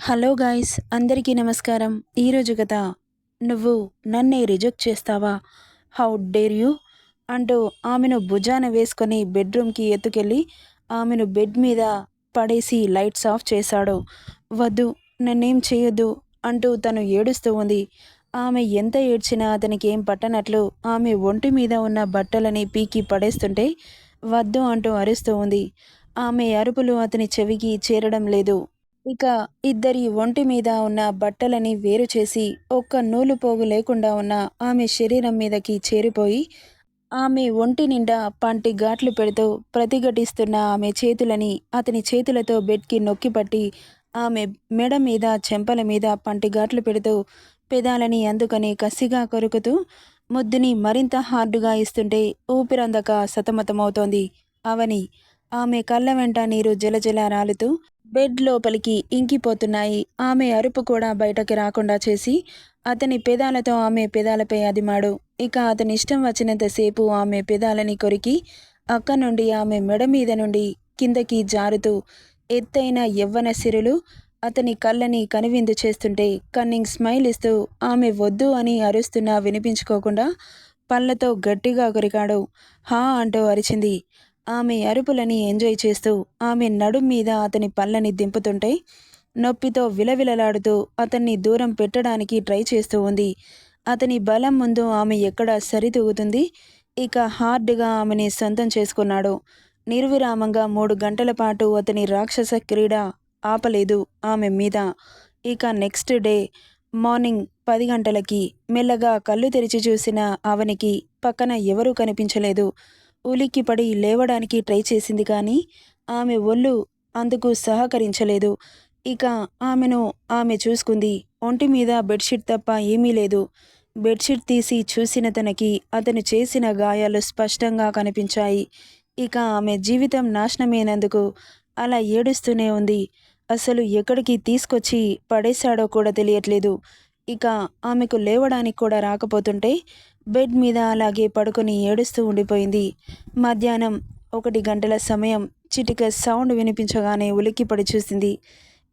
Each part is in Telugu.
హలో గాయస్ అందరికీ నమస్కారం. ఈరోజు కదా నువ్వు నన్నే రిజెక్ట్ చేస్తావా? How dare you? అంటూ ఆమెను భుజాన వేసుకొని బెడ్రూమ్కి ఎత్తుకెళ్ళి ఆమెను బెడ్ మీద పడేసి లైట్స్ ఆఫ్ చేశాడు. వద్దు నన్నేం చేయొద్దు అంటూ తను ఏడుస్తూ ఉంది. ఆమె ఎంత ఏడ్చినా అతనికి ఏం పట్టనట్లు ఆమె ఒంటి మీద ఉన్న బట్టలని పీకి పడేస్తుంటే వద్దు అంటూ అరుస్తూ ఉంది. ఆమె అరుపులు అతని చెవికి చేరడం లేదు. ఇక ఇద్దరి ఒంటి మీద ఉన్న బట్టలని వేరు చేసి ఒక్క నూలు పోగు లేకుండా ఉన్న ఆమె శరీరం మీదకి చేరిపోయి ఆమె ఒంటి నిండా పంటి ఘాట్లు పెడుతూ ప్రతిఘటిస్తున్న ఆమె చేతులని అతని చేతులతో బెడ్కి నొక్కిపట్టి ఆమె మెడ మీద చెంపల మీద పంటి ఘాట్లు పెడుతూ పెదాలని అందుకని కసిగా కొరుకుతూ ముద్దుని మరింత హార్డుగా ఇస్తుంటే ఊపిరందక సతమతమవుతోంది అవని ఆమె కళ్ళ వెంట నీరు జలజల రాలుతూ బెడ్ లోపలికి ఇంకిపోతున్నాయి. ఆమె అరుపు కూడా బయటకి రాకుండా చేసి అతని పెదాలతో ఆమె పెదాలపై అదిమాడు. ఇక అతని ఇష్టం వచ్చినంతసేపు ఆమె పెదాలని కొరికి అక్క నుండి ఆమె మెడ మీద నుండి కిందకి జారుతూ ఎత్తైన యవ్వన సిరులు అతని కళ్ళని కనువిందు చేస్తుంటే కన్నింగ్ స్మైల్ ఇస్తూ ఆమె వద్దు అని అరుస్తున్నా వినిపించుకోకుండా పళ్ళతో గట్టిగా కొరికాడు. హా అంటూ అరిచింది. ఆమె అరుపులని ఎంజాయ్ చేస్తూ ఆమె నడుం మీద అతని పళ్ళని దింపుతుంటే నొప్పితో విలవిలలాడుతూ అతన్ని దూరం పెట్టడానికి ట్రై చేస్తూ ఉంది. అతని బలం ముందు ఆమె ఎక్కడ సరితూగుతుంది. ఇక హార్డ్గా ఆమెని సొంతం చేసుకున్నాడు. నిర్విరామంగా మూడు గంటల పాటు అతని రాక్షస క్రీడ ఆపలేదు ఆమె మీద. ఇక నెక్స్ట్ డే మార్నింగ్ పది గంటలకి మెల్లగా కళ్ళు తెరిచి చూసిన అవనికి పక్కన ఎవరూ కనిపించలేదు. ఉలిక్కిపడి లేవడానికి ట్రై చేసింది కానీ ఆమె ఒళ్ళు అందుకు సహకరించలేదు. ఇక ఆమెను ఆమె చూసుకుంది. ఒంటి మీద బెడ్షీట్ తప్ప ఏమీ లేదు. బెడ్షీట్ తీసి చూసిన తనకి అతను చేసిన గాయాలు స్పష్టంగా కనిపించాయి. ఇక ఆమె జీవితం నాశనమైనందుకు అలా ఏడుస్తూనే ఉంది. అసలు ఎక్కడికి తీసుకొచ్చి పడేశాడో కూడా తెలియట్లేదు. ఇక ఆమెకు లేవడానికి కూడా రాకపోతుంటే బెడ్ మీద అలాగే పడుకొని ఏడుస్తూ ఉండిపోయింది. మధ్యాహ్నం ఒకటి గంటల సమయం చిటిక సౌండ్ వినిపించగానే ఉలిక్కిపడి చూసింది.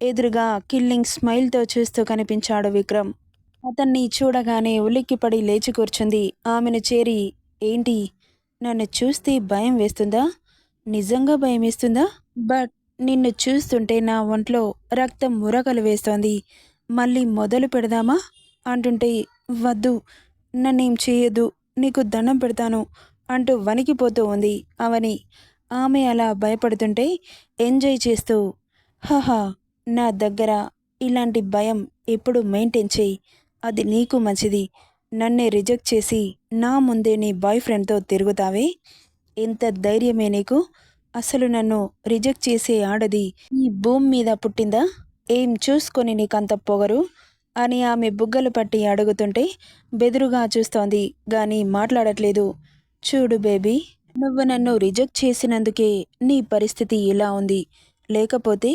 ఎదురుగా కిల్లింగ్ స్మైల్తో చూస్తూ కనిపించాడు విక్రమ్. అతన్ని చూడగానే ఉలిక్కిపడి లేచి కూర్చుంది. ఆమెను చేరి ఏంటి? నన్ను చూస్తే భయం వేస్తుందా? నిజంగా భయం వేస్తుందా? బట్ నిన్ను చూస్తుంటే నా ఒంట్లో రక్తం మురకలు వేస్తోంది. మళ్ళీ మొదలు పెడదామా? అంటుంటే వద్దు. నన్నేం చేయదు నీకు దండం పెడతాను అంటూ వణికిపోతూ ఉంది అవని. ఆమె అలా భయపడుతుంటే ఎంజాయ్ చేస్తూ హహా నా దగ్గర ఇలాంటి భయం ఎప్పుడు మెయింటైన్ చేయి అది నీకు మంచిది. నన్నే రిజెక్ట్ చేసి నా ముందే నీ బాయ్ ఫ్రెండ్తో తిరుగుతావే? ఎంత ధైర్యమే నీకు? అసలు నన్ను రిజెక్ట్ చేసే ఆడది ఈ భూమి మీద పుట్టిందా? ఏం చూసుకొని నీకంత పొగరు? అని ఆమె బుగ్గలు పట్టి అడుగుతుంటే బెదురుగా చూస్తోంది. గాని మాట్లాడట్లేదు. చూడు బేబీ నువ్వు నన్ను రిజెక్ట్ చేసినందుకే నీ పరిస్థితి ఇలా ఉంది. లేకపోతే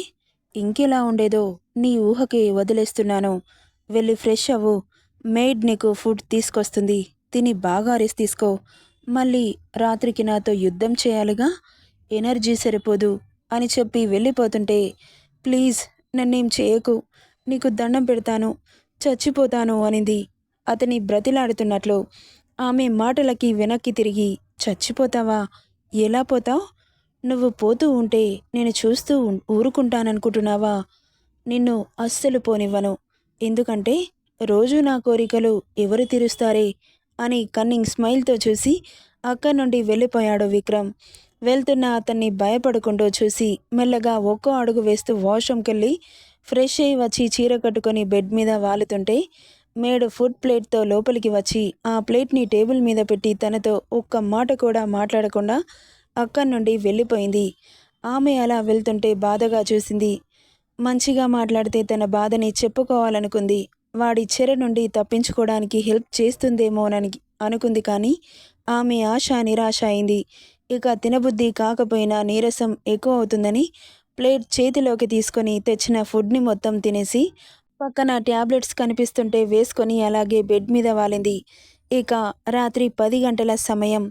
ఇంకెలా ఉండేదో నీ ఊహకే వదిలేస్తున్నాను. వెళ్ళి ఫ్రెష్ అవ్వు. మేడ్ నీకు ఫుడ్ తీసుకొస్తుంది. తిని బాగా రెస్ట్ తీసుకో. మళ్ళీ రాత్రికి నాతో యుద్ధం చేయాలిగా? ఎనర్జీ సరిపోదు అని చెప్పి వెళ్ళిపోతుంటే ప్లీజ్ నన్నేం చేయకు. నీకు దండం పెడతాను. చచ్చిపోతాను అనింది. అతని బ్రతిలాడుతున్నట్లు ఆమె మాటలకి వెనక్కి తిరిగి చచ్చిపోతావా? ఎలా పోతావు? నువ్వు పోతూ ఉంటే నేను చూస్తూ ఊరుకుంటాననుకుంటున్నావా? నిన్ను అస్సలు పోనివ్వను. ఎందుకంటే రోజు నా కోరికలు ఎవరు తీరుస్తారే? అని కన్నింగ్ స్మైల్తో చూసి అక్కడి నుండి వెళ్ళిపోయాడు విక్రమ్. వెళ్తున్న అతన్ని భయపడకుండా చూసి మెల్లగా ఒక్కో అడుగు వేస్తూ వాష్రూమ్కెళ్ళి ఫ్రెష్ అయి వచ్చి చీర కట్టుకొని బెడ్ మీద వాలుతుంటే మేడు ఫుడ్ ప్లేట్తో లోపలికి వచ్చి ఆ ప్లేట్ని టేబుల్ మీద పెట్టి తనతో ఒక్క మాట కూడా మాట్లాడకుండా అక్కడి నుండి వెళ్ళిపోయింది. ఆమె అలా వెళ్తుంటే బాధగా చూసింది. మంచిగా మాట్లాడితే తన బాధని చెప్పుకోవాలనుకుంది. వాడి చెర నుండి తప్పించుకోవడానికి హెల్ప్ చేస్తుందేమోనని అనుకుంది కానీ ఆమె ఆశ నిరాశ అయింది. ఇక తినబుద్ధి కాకపోయినా నీరసం ఎక్కువ అవుతుందని ప్లేట్ చేతిలోకి తీసుకొని తెచ్చిన ఫుడ్ని మొత్తం తినేసి పక్కన ట్యాబ్లెట్స్ కనిపిస్తుంటే వేసుకొని అలాగే బెడ్ మీద వాలింది. ఇక రాత్రి పది గంటల సమయం.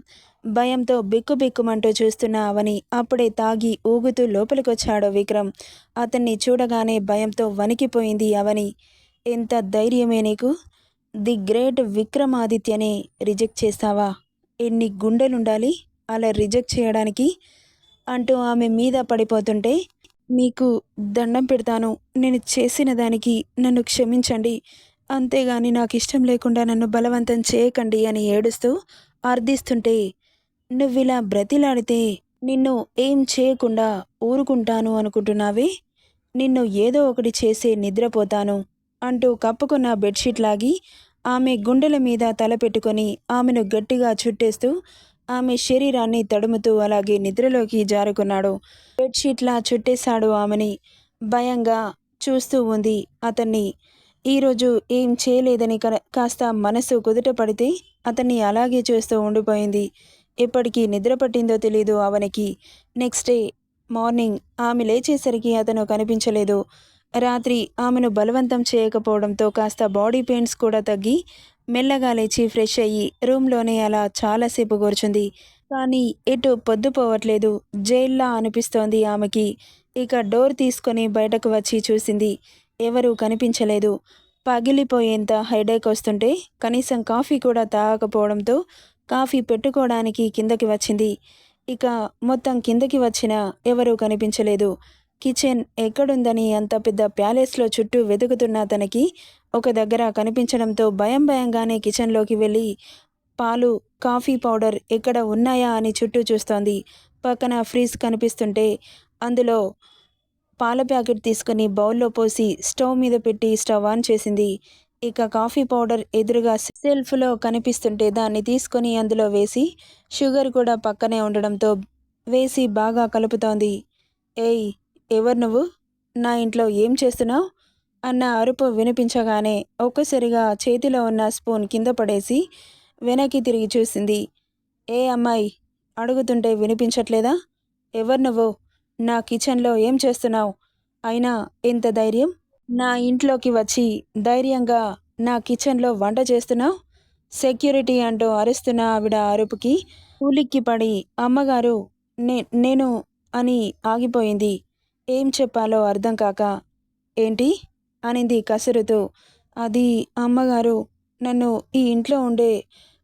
భయంతో బిక్కుబిక్కుమంటూ చూస్తున్న అవని అప్పుడే తాగి ఊగుతూ లోపలికొచ్చాడు విక్రమ్. అతన్ని చూడగానే భయంతో వణికిపోయింది అవని. ఎంత ధైర్యమే నీకు? ది గ్రేట్ విక్రమాదిత్యనే రిజెక్ట్ చేస్తావా? ఎన్ని గుండెలుండాలి అలా రిజెక్ట్ చేయడానికి? అంటూ ఆమె మీద పడిపోతుంటే మీకు దండం పెడతాను. నేను చేసిన దానికి నన్ను క్షమించండి. అంతేగాని నాకు ఇష్టం లేకుండా నన్ను బలవంతం చేయకండి అని ఏడుస్తూ అర్థిస్తుంటే నువ్విలా బ్రతిలాడితే నిన్ను ఏం చేయకుండా ఊరుకుంటాను అనుకుంటున్నావే? నిన్ను ఏదో ఒకటి చేసే నిద్రపోతాను అంటూ కప్పుకున్న బెడ్షీట్ లాగి ఆమె గుండెల మీద తలపెట్టుకొని ఆమెను గట్టిగా చుట్టేస్తూ ఆమె శరీరాన్ని తడుముతూ అలాగే నిద్రలోకి జారుకున్నాడు. బెడ్షీట్లా చుట్టేశాడు ఆమెని. భయంగా చూస్తూ ఉంది అతన్ని. ఈరోజు ఏం చేయలేదని కాస్త మనసు కుదుట పడితే అతన్ని అలాగే చూస్తూ ఉండిపోయింది. ఎప్పటికీ నిద్ర పట్టిందో తెలీదు అవనికి నెక్స్ట్ డే మార్నింగ్ ఆమె లేచేసరికి అతను కనిపించలేదు. రాత్రి ఆమెను బలవంతం చేయకపోవడంతో కాస్త బాడీ పెయిన్స్ కూడా తగ్గి మెల్లగా లేచి ఫ్రెష్ అయ్యి రూమ్లోనే అలా చాలాసేపు కూర్చుంది. కానీ ఎటు పొద్దుపోవట్లేదు జైల్లా అనిపిస్తోంది ఆమెకి. ఇక డోర్ తీసుకొని బయటకు వచ్చి చూసింది. ఎవరూ కనిపించలేదు. పగిలిపోయేంత హెడేక్ వస్తుంటే కనీసం కాఫీ కూడా తాగకపోవడంతో కాఫీ పెట్టుకోవడానికి కిందకి వచ్చింది. ఇక మొత్తం కిందకి వచ్చినా ఎవరూ కనిపించలేదు. కిచెన్ ఎక్కడుందని అంత పెద్ద ప్యాలెస్లో చుట్టూ వెతుకుతున్న తనకి ఒక దగ్గర కనిపించడంతో భయం భయంగానే కిచెన్లోకి వెళ్ళి పాలు కాఫీ పౌడర్ ఎక్కడ ఉన్నాయా అని చుట్టూ చూస్తోంది. పక్కన ఫ్రీజ్ కనిపిస్తుంటే అందులో పాల ప్యాకెట్ తీసుకుని బౌల్లో పోసి స్టవ్ మీద పెట్టి స్టవ్ ఆన్ చేసింది. ఇక కాఫీ పౌడర్ ఎదురుగా సెల్ఫ్లో కనిపిస్తుంటే దాన్ని తీసుకొని అందులో వేసి షుగర్ కూడా పక్కనే ఉండడంతో వేసి బాగా కలుపుతోంది. ఏయ్ ఎవరు నువ్వు? నా ఇంట్లో ఏం చేస్తున్నావు? అన్న అరుపు వినిపించగానే ఒక్కసారిగా చేతిలో ఉన్న స్పూన్ కింద పడేసి వెనక్కి తిరిగి చూసింది. ఏ అమ్మాయి అడుగుతుంటే వినిపించట్లేదా? ఎవరు నువ్వు? నా కిచెన్లో ఏం చేస్తున్నావు? అయినా ఎంత ధైర్యం? నా ఇంట్లోకి వచ్చి ధైర్యంగా నా కిచెన్లో వంట చేస్తున్నావు? సెక్యూరిటీ అంటూ అరుస్తున్న ఆవిడ అరుపుకి ఉలిక్కి పడి అమ్మగారు నే నేను అని ఆగిపోయింది. ఏం చెప్పాలో అర్థం కాక ఏంటి అనింది కసురుతూ. అది అమ్మగారు నన్ను ఈ ఇంట్లో ఉండే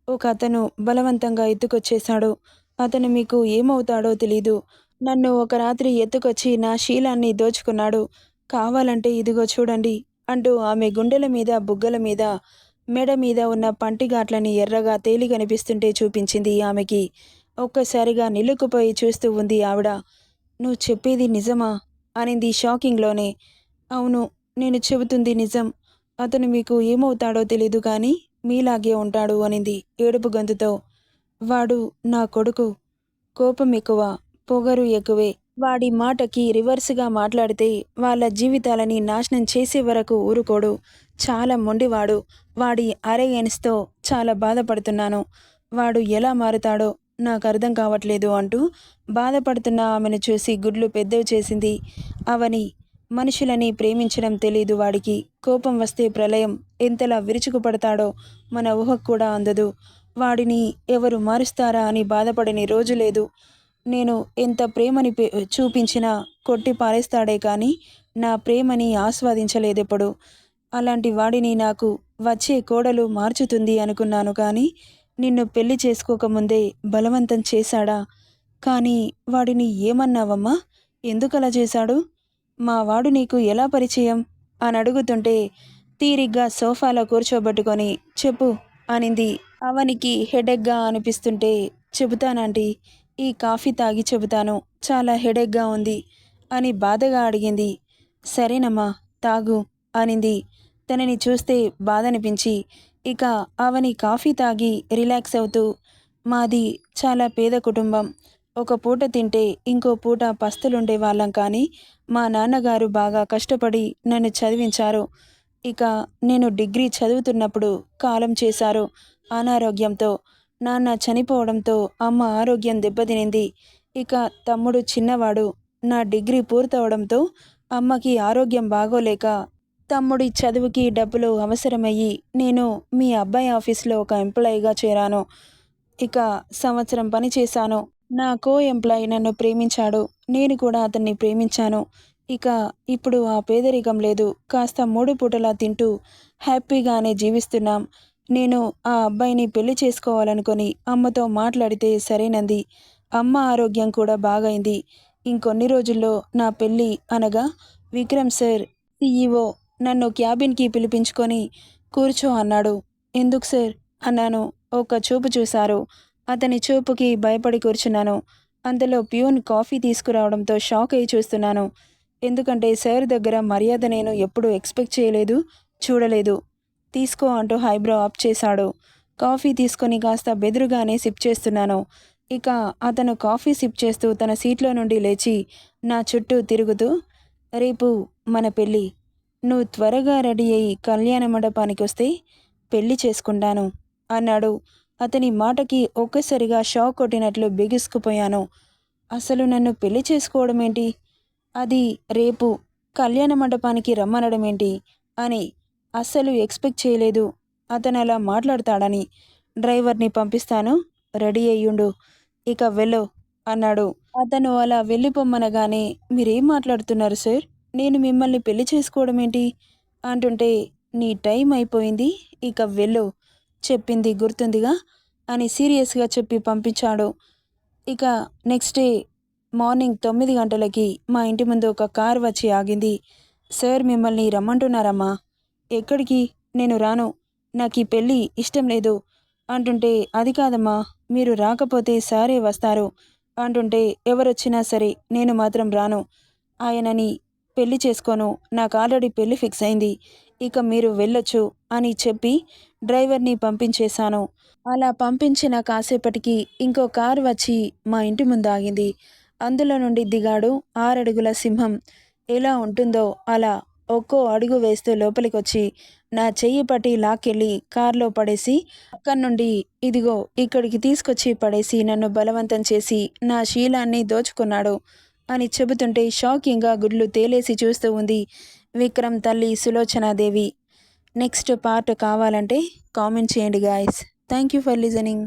ఒక అతను బలవంతంగా ఎత్తుకొచ్చేశాడు. అతను మీకు ఏమవుతాడో తెలీదు. నన్ను ఒక రాత్రి ఎత్తుకొచ్చి నా శీలాన్ని దోచుకున్నాడు. కావాలంటే ఇదిగో చూడండి అంటూ ఆమె గుండెల మీద బుగ్గల మీద మెడ మీద ఉన్న పంటిగాట్లని ఎర్రగా తేలి కనిపిస్తుంటే చూపించింది ఆమెకి. ఒక్కసారిగా నిలుక్కుపోయి చూస్తూ ఉంది ఆవిడ. నువ్వు చెప్పేది నిజమా? అనింది షాకింగ్లోనే. అవును నేను చెబుతుంది నిజం. అతను మీకు ఏమవుతాడో తెలీదు కానీ మీలాగే ఉంటాడు అనింది ఏడుపు గొంతుతో. వాడు నా కొడుకు కోపం ఎక్కువ పొగరు ఎక్కువే. వాడి మాటకి రివర్స్గా మాట్లాడితే వాళ్ళ జీవితాలని నాశనం చేసే వరకు ఊరుకోడు. చాలా మొండివాడు. వాడి అరేగెన్స్తో చాలా బాధపడుతున్నాను. వాడు ఎలా మారుతాడో నాకు అర్థం కావట్లేదు అంటూ బాధపడుతున్న ఆమెను చూసి గుడ్లు పెద్దవి చేసింది. అవని మనుషులని ప్రేమించడం తెలియదు వాడికి కోపం వస్తే ప్రళయం ఎంతలా విరుచుకుపడతాడో మన ఊహకు కూడా అందదు. వాడిని ఎవరు మారుస్తారా అని బాధపడని రోజు లేదు. నేను ఎంత ప్రేమని చూపించినా కొట్టి పారేస్తాడే కానీ నా ప్రేమని ఆస్వాదించలేదెప్పుడు. అలాంటి వాడిని నాకు వచ్చే కోడలు మార్చుతుంది అనుకున్నాను కానీ నిన్ను పెళ్ళి చేసుకోకముందే బలవంతం చేశాడా? కానీ వాడిని ఏమన్నావమ్మా? ఎందుకలా చేశాడు? మా వాడు నీకు ఎలా పరిచయం? అని అడుగుతుంటే తీరిగ్గా సోఫాలో కూర్చోబెట్టుకొని చెప్పు అనింది. అవనికి హెడెక్గా అనిపిస్తుంటే చెబుతానంటీ ఈ కాఫీ తాగి చెబుతాను చాలా హెడేక్గా ఉంది అని బాధగా అడిగింది. సరేనమ్మా తాగు అనింది. తనని చూస్తే బాధనిపించి ఇక అవని కాఫీ తాగి రిలాక్స్ అవుతూ మాది చాలా పేద కుటుంబం ఒక పూట తింటే ఇంకో పూట పస్తులుండే వాళ్ళం కానీ మా నాన్నగారు బాగా కష్టపడి నన్ను చదివించారు. ఇక నేను డిగ్రీ చదువుతున్నప్పుడు కాలం చేశారు అనారోగ్యంతో. నాన్న చనిపోవడంతో అమ్మ ఆరోగ్యం దెబ్బతినింది. ఇక తమ్ముడు చిన్నవాడు. నా డిగ్రీ పూర్తవడంతో అమ్మకి ఆరోగ్యం బాగోలేక తమ్ముడి చదువుకి డబ్బులు అవసరమయ్యి నేను మీ అబ్బాయి ఆఫీస్లో ఒక ఎంప్లాయీగా చేరాను. ఇక సంవత్సరం పని చేశాను. నా కో ఎంప్లాయీ నన్ను ప్రేమించాడు. నేను కూడా అతన్ని ప్రేమించాను. ఇక ఇప్పుడు ఆ పేదరికం లేదు. కాస్త మూడు పూటలా తింటూ హ్యాపీగానే జీవిస్తున్నాం. నేను ఆ అబ్బాయిని పెళ్ళి చేసుకోవాలనుకొని అమ్మతో మాట్లాడితే సరేనంది. అమ్మ ఆరోగ్యం కూడా బాగైంది. ఇంకొన్ని రోజుల్లో నా పెళ్ళి అనగా విక్రమ్ సార్ సీఈఓ నన్ను క్యాబిన్కి పిలిపించుకొని కూర్చో అన్నాడు. ఎందుకు సార్? అన్నాను. ఒక చూపు చూశారు. అతని చూపుకి భయపడి కూర్చున్నాను. అందులో ప్యూన్ కాఫీ తీసుకురావడంతో షాక్ అయి చూస్తున్నాను. ఎందుకంటే సార్ దగ్గర మర్యాద నేను ఎప్పుడూ ఎక్స్పెక్ట్ చేయలేదు చూడలేదు. తీసుకో అంటూ హైబ్రో ఆప్ చేశాడు. కాఫీ తీసుకొని కాస్త బెదురుగానే సిప్ చేస్తున్నాను. ఇక అతను కాఫీ సిప్ చేస్తూ తన సీట్లో నుండి లేచి నా చుట్టూ తిరుగుతూ రేపు మన పెళ్ళి. నువ్వు త్వరగా రెడీ అయ్యి కళ్యాణ మండపానికి వస్తే పెళ్ళి చేసుకుంటాను అన్నాడు. అతని మాటకి ఒక్కసారిగా షాక్ కొట్టినట్లు బిగుసుకుపోయాను. అసలు నన్ను పెళ్ళి చేసుకోవడం ఏంటి అది రేపు కళ్యాణ మండపానికి రమ్మనడం ఏంటి అని అస్సలు ఎక్స్పెక్ట్ చేయలేదు. అతను అలా మాట్లాడతాడని డ్రైవర్ని పంపిస్తాను. రెడీ అయ్యుండు. ఇక వెళ్ళు అన్నాడు. అతను అలా వెళ్ళిపోమ్మనగానే మీరేం మాట్లాడుతున్నారు సార్? నేను మిమ్మల్ని పెళ్ళి చేసుకోవడం ఏంటి అంటుంటే నీ టైం అయిపోయింది. ఇక వెళ్ళు చెప్పింది గుర్తుందిగా అని సీరియస్గా చెప్పి పంపించాడు. ఇక నెక్స్ట్ డే మార్నింగ్ తొమ్మిది గంటలకి మా ఇంటి ముందు ఒక కార్ వచ్చి ఆగింది. సార్ మిమ్మల్ని రమ్మంటున్నారమ్మా. ఎక్కడికి? నేను రాను. నాకు ఈ పెళ్ళి ఇష్టం లేదు అంటుంటే అది కాదమ్మా. మీరు రాకపోతే సారే వస్తారు అంటుంటే ఎవరొచ్చినా సరే నేను మాత్రం రాను. ఆయనని పెళ్ళి చేసుకోను. నాకు ఆల్రెడీ పెళ్ళి ఫిక్స్ అయింది. ఇక మీరు వెళ్ళొచ్చు అని చెప్పి డ్రైవర్ని పంపించేశాను. అలా పంపించిన కాసేపటికి ఇంకో కారు వచ్చి మా ఇంటి ముందు ఆగింది. అందులో నుండి దిగాడు ఆరడుగుల సింహం. ఎలా ఉంటుందో అలా ఒక్కో అడుగు వేస్తూ లోపలికి వచ్చి నా చెయ్యి పట్టి లాక్కెళ్ళి కారులో పడేసి అక్కడి నుండి ఇదిగో ఇక్కడికి తీసుకొచ్చి పడేసి నన్ను బలవంతం చేసి నా శీలాన్ని దోచుకున్నాడు. అని చెబుతుంటే షాకింగ్గా గుడ్లు తేలేసి చూస్తూ ఉంది విక్రమ్ తల్లి సులోచనాదేవి. నెక్స్ట్ పార్ట్ కావాలంటే కామెంట్ చేయండి guys thank you for listening